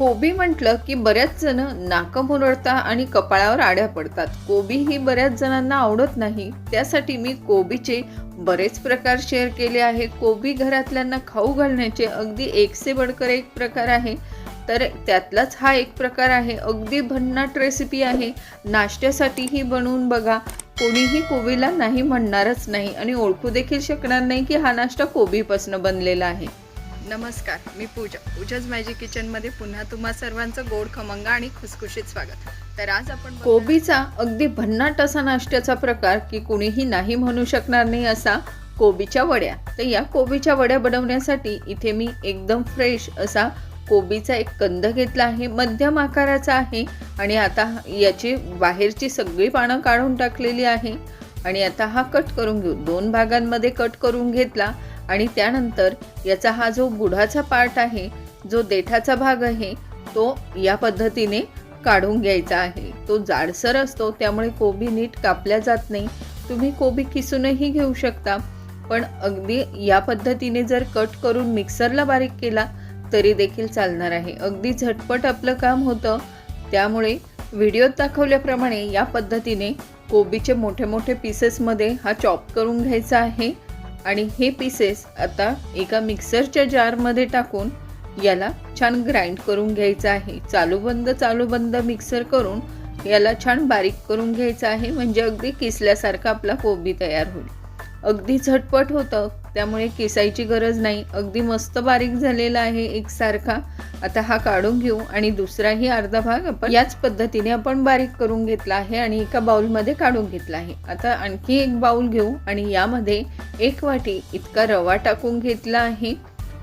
कोबी म्हटलं की बऱ्याच जण नाकं मुरडता आणि कपाळावर आड्या पडतात. कोबी ही बऱ्याच जणांना आवडत नाही. त्यासाठी मी कोबीचे बरेच प्रकार शेअर केले आहे कोबी घरातल्यांना खाऊ घालण्याचे अगदी एकसे बडकर एक प्रकार आहे. तर त्यातलाच हा एक प्रकार आहे. अगदी भन्नाट रेसिपी आहे. नाश्त्यासाठीही बनवून बघा. कोणीही कोबीला नाही म्हणणारच नाही आणि ओळखू देखील शकणार नाही की हा नाश्ता कोबीपासून बनलेला आहे. नमस्कार मी पूजा. पूजाज मॅजिक किचनमध्ये पुन्हा तुम्हा सर्वांचं गोड खमंग आणि खुसखुशीत स्वागत. तर आज आपण कोबीचा अगदी भन्नाट असा नाश्त्याचा प्रकार की कुणीही नाही म्हणू शकणार नाही असा कोबीच्या वड्या. तर या कोबीच्या वड्या बनवण्यासाठी इथे मी एकदम फ्रेश असा कोबीचा एक कंद घेतला आहे मध्यम आकाराचा आहे आणि आता याची बाहेरची सगळी पानं काढून टाकलेली आहे. आणि आता हा कट करून घेऊ. दोन भागांमध्ये कट करून घेतला. आणि त्यानंतर याचा हा जो बुढाचा पार्ट आहे जो देठाचा भाग आहे तो या पद्धतीने काढून घ्यायचा आहे. तो जाडसर असतो त्यामुळे कोबी नीट कापल्या जात नाही. तुम्ही कोबी किसूनही घेऊ शकता पण अगदी या पद्धतीने जर कट करून मिक्सरला बारीक केला तरी देखील चालणार आहे. अगदी झटपट आपलं काम होतं. त्यामुळे व्हिडिओत दाखवल्याप्रमाणे या पद्धतीने कोबीचे मोठे मोठे पीसेसमध्ये हा चॉप करून घ्यायचा आहे. आणि हे पीसेस आता एका मिक्सरच्या जारमध्ये टाकून याला छान ग्राइंड करून घ्यायचं आहे. चालू बंद चालू बंद मिक्सर करून याला छान बारीक करून घ्यायचं आहे. म्हणजे अगदी किसल्यासारखा आपला कोबी तयार होईल. अगदी झटपट होतं. त्यामुळे केसायची गरज नाही. अगदी मस्त बारीक झालेला आहे एकसारखा. आता हा काढून घेऊ आणि दुसराही अर्धा भाग आपण याच पद्धतीने आपण बारीक करून घेतला आहे आणि एका बाउलमध्ये काढून घेतला आहे. आता आणखी एक बाऊल घेऊ आणि यामध्ये एक वाटी इतका रवा टाकून घेतला आहे.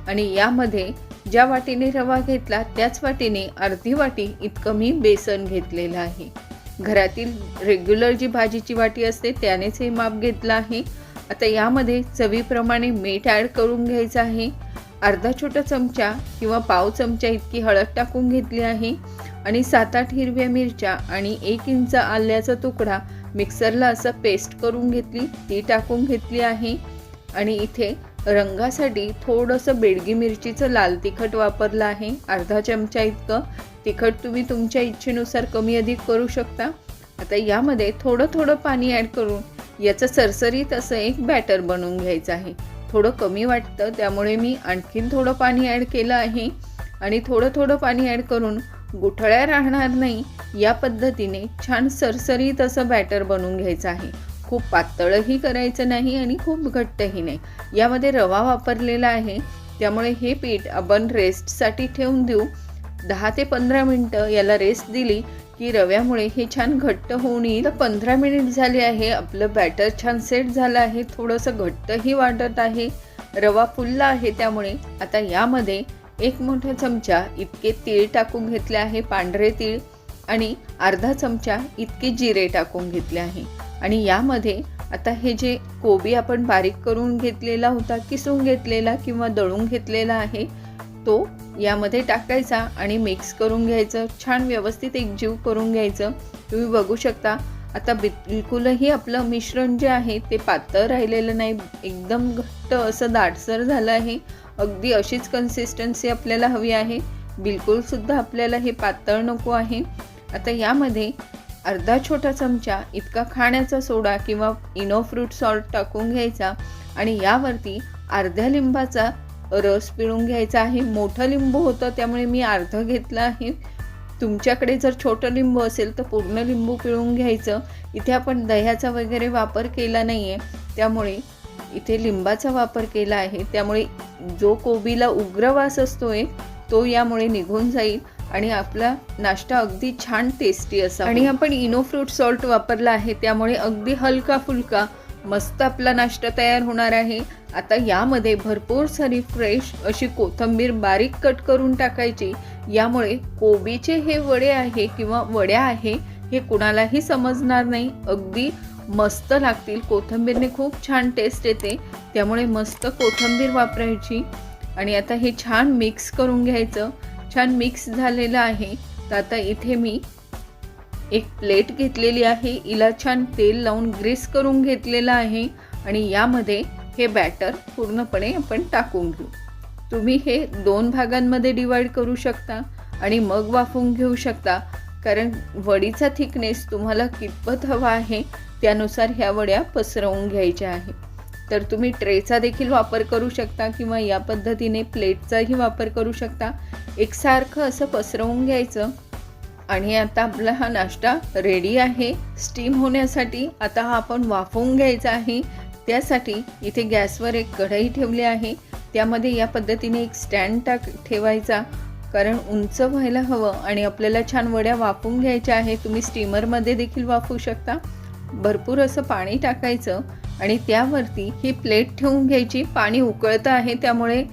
आणि यामध्ये ज्या वाटीने रवा घेतला त्याच वाटीने अर्धी वाटी इतकं मी बेसन घेतलेलं आहे. घरातील रेग्युलर जी भाजीची वाटी असते त्यानेच हे माप घेतलं आहे. आता यामध्ये चवीप्रमाणे मीठ ॲड करून घ्यायचं आहे. अर्धा छोटा चमचा किंवा पाव चमचा इतकी हळद टाकून घेतली आहे. आणि सात आठ हिरव्या मिरच्या आणि एक इंच आल्याचा तुकडा मिक्सरला असं पेस्ट करून घेतली ती टाकून घेतली आहे. आणि इथे रंगासाठी थोडंसं बेडगी मिरचीचं लाल तिखट वापरलं आहे. अर्धा चमचा इतकं. तिखट तुम्ही तुमच्या इच्छेनुसार कमी अधिक करू शकता. आता यामध्ये थोडं थोडं पाणी ॲड करून याचं सरसरीत असं एक बॅटर बनवून घ्यायचं आहे. थोडं कमी वाटतं त्यामुळे मी आणखीन थोडं पाणी ॲड केलं आहे. आणि थोडं थोडं पाणी ॲड करून गुठळ्या राहणार नाही या पद्धतीने छान सरसरीत असं बॅटर बनवून घ्यायचं आहे. खूप पातळही करायचं नाही आणि खूप घट्टही नाही. यामध्ये रवा वापरलेला आहे. त्यामुळे हे पीठ आपण रेस्टसाठी ठेवून देऊ. दहा ते पंधरा मिनटं याला रेस्ट दिली की रव्यामुळे हे छान घट्ट होऊन येईल. तर पंधरा मिनिट झाले आहे. आपलं बॅटर छान सेट झालं आहे. थोडंसं घट्टही वाटत आहे. रवा फुलला आहे त्यामुळे. आता यामध्ये एक मोठा चमचा इतके तीळ टाकून घेतले आहे पांढरे तीळ आणि अर्धा चमचा इतके जिरे टाकून घेतले आहे. आणि यामध्ये आता हे जे कोबी आपण बारीक करून घेतलेला होता किसून घेतलेला किंवा दळून घेतलेला आहे तो यामध्ये टाकायचा आणि मिक्स करून घ्यायचं. छान व्यवस्थित एकजीव करून घ्यायचं. तुम्ही बघू शकता आता बिलकुलही आपलं मिश्रण जे आहे ते पातळ राहिलेलं नाही. एकदम घट्ट असं दाटसर झालं आहे. अगदी अशीच कन्सिस्टन्सी आपल्याला हवी आहे. बिलकुलसुद्धा आपल्याला हे पातळ नको आहे. आता यामध्ये अर्धा छोटा चमचा इतका खाण्याचा सोडा किंवा इनो फ्रूट सॉल्ट टाकून घ्यायचा आणि यावरती अर्ध्या लिंबाचा रस पिळून घ्यायचा आहे. मोठं लिंबू होतं त्यामुळे मी अर्धं घेतलं आहे. तुमच्याकडे जर छोटं लिंबू असेल तर पूर्ण लिंबू पिळून घ्यायचं. इथे आपण दह्याचा वगैरे वापर केला नाही आहे त्यामुळे इथे लिंबाचा वापर केला आहे. त्यामुळे जो कोबीला उग्रवास असतो आहे तो यामुळे निघून जाईल आणि आपला नाश्ता अगदी छान टेस्टी असा आणि आपण इनो फ्रूट सॉल्ट वापरला आहे. त्यामुळे अगदी हलका फुलका मस्त आपला नाश्ता तयार होणार आहे. आता यामध्ये भरपूर सारी फ्रेश अशी कोथिंबीर बारीक कट करून टाकायची. यामुळे कोबीचे हे वडे आहे किंवा वड्या आहे हे कुणालाही समजणार नाही. अगदी मस्त लागतील. कोथिंबीरने खूप छान टेस्ट येते. त्यामुळे मस्त कोथिंबीर वापरायची. आणि आता हे छान मिक्स करून घ्यायचं. छान मिक्स झालेलं आहे. तर आता इथे मी एक प्लेट घेतलेली आहे. हिला छान तेल लावून ग्रीस करून घेतलेलं आहे. आणि यामध्ये हे बॅटर पूर्णपणे आपण टाकून घेऊ. तुम्ही हे दोन भागांमध्ये डिवाईड करू शकता आणि मग वाफवून घेऊ शकता. कारण वडीचा थिकनेस तुम्हाला कितपत हवा आहे त्यानुसार ह्या वड्या पसरवून घ्यायच्या आहे. तर तुम्ही ट्रेचा देखील वापर करू शकता किंवा या पद्धतीने प्लेटचाही वापर करू शकता. एकसारखं असं पसरवून घ्यायचं. आणि आता आपला हा नाश्ता रेडी आहे. स्टीम होण्यासाठी आता हा आपण वाफवून घ्यायचा आहे. त्यासाठी इथे गॅसवर एक कढई ठेवली आहे. त्यामध्ये या पद्धतीने एक स्टँड टाक ठेवायचा. कारण उंच व्हायला हवं आणि आपल्याला छान वड्या वाफवून घ्यायच्या आहे तुम्ही स्टीमरमध्ये देखील वाफू शकता. भरपूर असं पाणी टाकायचं आणि त्यावरती ही प्लेट ठेवून घ्यायची. पाणी उकळतं आहे त्यामुळे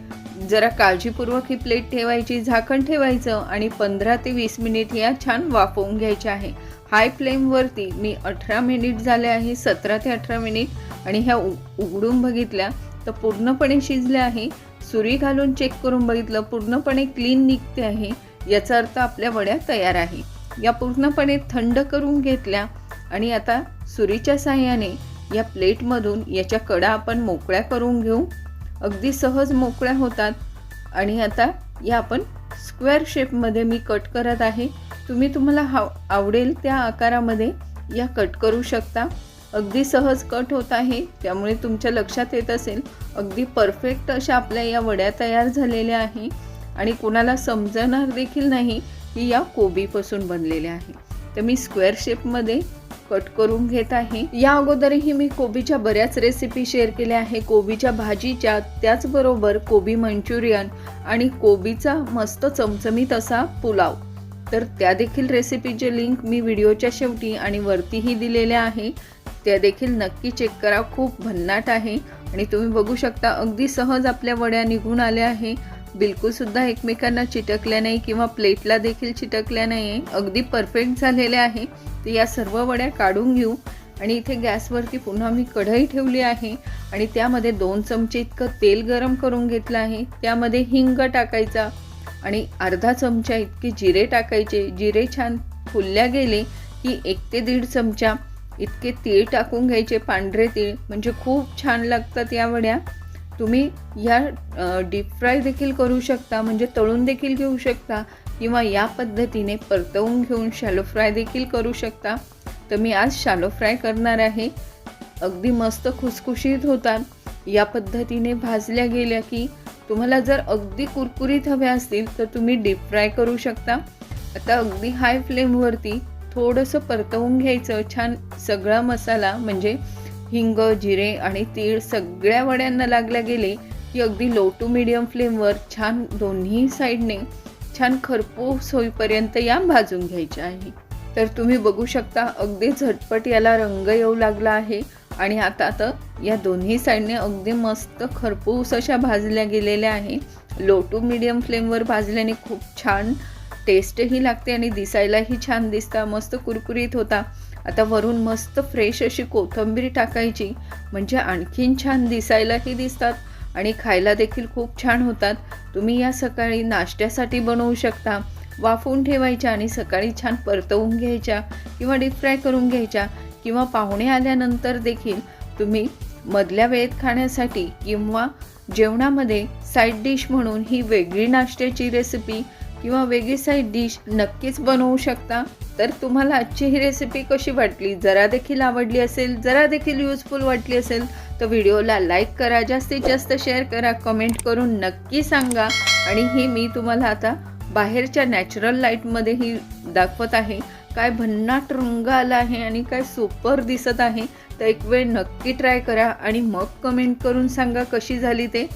जरा काळजीपूर्वक ही प्लेट ठेवायची झाकण ठेवायचं आणि पंधरा ते वीस मिनिट या छान वाफवून घ्यायच्या आहे. हाय फ्लेमवरती मी अठरा मिनिट झाले आहे सतरा ते अठरा मिनिट आणि ह्या उ उघडून बघितल्या तर पूर्णपणे शिजल्या आहे. सुरी घालून चेक करून बघितलं पूर्णपणे क्लीन निघते आहे. याचा अर्थ आपल्या वड्या तयार आहे. या पूर्णपणे थंड करून घेतल्या आणि आता सुरीच्या साह्याने या प्लेटमधून याच्या कडा आपण मोकळ्या करून घेऊ. अगदी सहज मोकळ्या होतात. आणि आता या आपण स्क्वेअर शेपमध्ये मी कट करत आहे. तुम्ही तुम्हाला हाव आवडेल त्या आकारामध्ये या कट करू शकता. अगदी सहज कट होत आहे. त्यामुळे तुमच्या लक्षात येत असेल अगदी परफेक्ट अशा आपल्या या वड्या तयार झालेल्या आहे. आणि कोणाला समजणार देखील नाही की या कोबीपासून बनलेल्या आहे. तर मी स्क्वेअर शेपमध्ये कट करून घेत आहे. या अगोदरही मी कोबीच्या बऱ्याच रेसिपी शेअर केल्या आहे. कोबीच्या भाजीच्या त्याचबरोबर कोबी मंचुरियन आणि कोबीचा मस्त चमचमीत असा पुलाव. तर त्या देखील रेसिपीचे लिंक मी व्हिडिओच्या शेवटी आणि वरतीही दिलेल्या आहे. त्या देखील नक्की चेक करा. खूप भन्नाट आहे. आणि तुम्ही बघू शकता अगदी सहज आपल्या वड्या निघून आल्या आहे. बिलकुलसुद्धा एकमेकांना चिटकल्या नाही किंवा प्लेटला देखील चिटकल्या नाही. आहे अगदी परफेक्ट झालेल्या आहे. तर या सर्व वड्या काढून घेऊ. आणि इथे गॅसवरती पुन्हा मी कढई ठेवली आहे. आणि त्यामध्ये दोन चमचे इतकं तेल गरम करून घेतलं आहे. त्यामध्ये हिंग टाकायचा आणि अर्धा चमचा इतके जिरे टाकायचे. जिरे छान फुलल्या गेले की एक ते दीड चमचा इतके तीळ टाकून घ्यायचे. पांढरे तीळ. म्हणजे खूप छान लागतात या वड्या. तुम्ही या डीप फ्राय देखील करू शकता म्हणजे तळून देखील घेऊ शकता किंवा या पद्धतीने परतवून घेऊन शॅलो फ्राय देखील करू शकता. तर मी आज शॅलो फ्राय करणार आहे. अगदी मस्त खुसखुशीत होतात. या पद्धतीने भाजल्या गेल्या की तुम्हाला जर अगदी कुरकुरीत हव्या असतील तर तुम्ही डीप फ्राय करू शकता. आता अगदी हाय फ्लेमवरती थोडंसं परतवून घ्यायचं. छान सगळा मसाला म्हणजे हिंग जिरे आणि तीळ सगळ्या वड्यांना लागल्या गेले की अगदी लो टू मिडियम फ्लेमवर छान दोन्ही साईडने छान खरपूस होईपर्यंत या भाजून घ्यायचे आहे. तर तुम्ही बघू शकता अगदी झटपट याला रंग येऊ लागला आहे आणि आता तर या दोन्ही साईडने अगदी मस्त खरपूस अशा भाजल्या गेलेल्या आहे. लो टू मिडियम फ्लेमवर भाजल्याने खूप छान टेस्टही लागते आणि दिसायलाही छान दिसता मस्त कुरकुरीत होता. आता वरून मस्त फ्रेश अशी कोथिंबीर टाकायची. म्हणजे आणखीन छान दिसायलाही दिसतात आणि खायला देखील खूप छान होतात. तुम्ही या सकाळी नाश्त्यासाठी बनवू शकता. वाफवून ठेवायच्या आणि सकाळी छान परतवून घ्यायच्या किंवा डीप फ्राय करून घ्यायच्या किंवा पाहुणे आल्यानंतर देखील तुम्ही मधल्या वेळेत खाण्यासाठी किंवा जेवणामध्ये साईड डिश म्हणून ही वेगळी नाश्त्याची रेसिपी किंवा वेगळी साईड डिश नक्कीच बनवू शकता. तर तुम्हाला आजची ही रेसिपी कशी वाटली? जरा देखील आवडली असेल जरा देखील युजफुल वाटली असेल तर व्हिडिओला लाईक करा जास्तीत जास्त शेअर करा कमेंट करून नक्की सांगा. आणि ही मी तुम्हाला आता बाहेरच्या नॅचरल लाईटमध्येही दाखवत आहे. काय भन्नाट रंग आला आहे आणि काय सुपर दिसत आहे. तर एक वेळ नक्की ट्राय करा आणि मग कमेंट करून सांगा कशी झाली ते.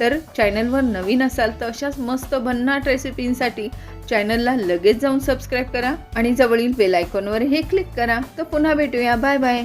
तर चॅनलवर नवीन असाल तर अशाच मस्त भन्नाट रेसिपींसाठी चॅनलला लगेच जाऊन सबस्क्राईब करा आणि जवळील बेल आयकॉनवर हे क्लिक करा. तर पुन्हा भेटूया. Bye bye.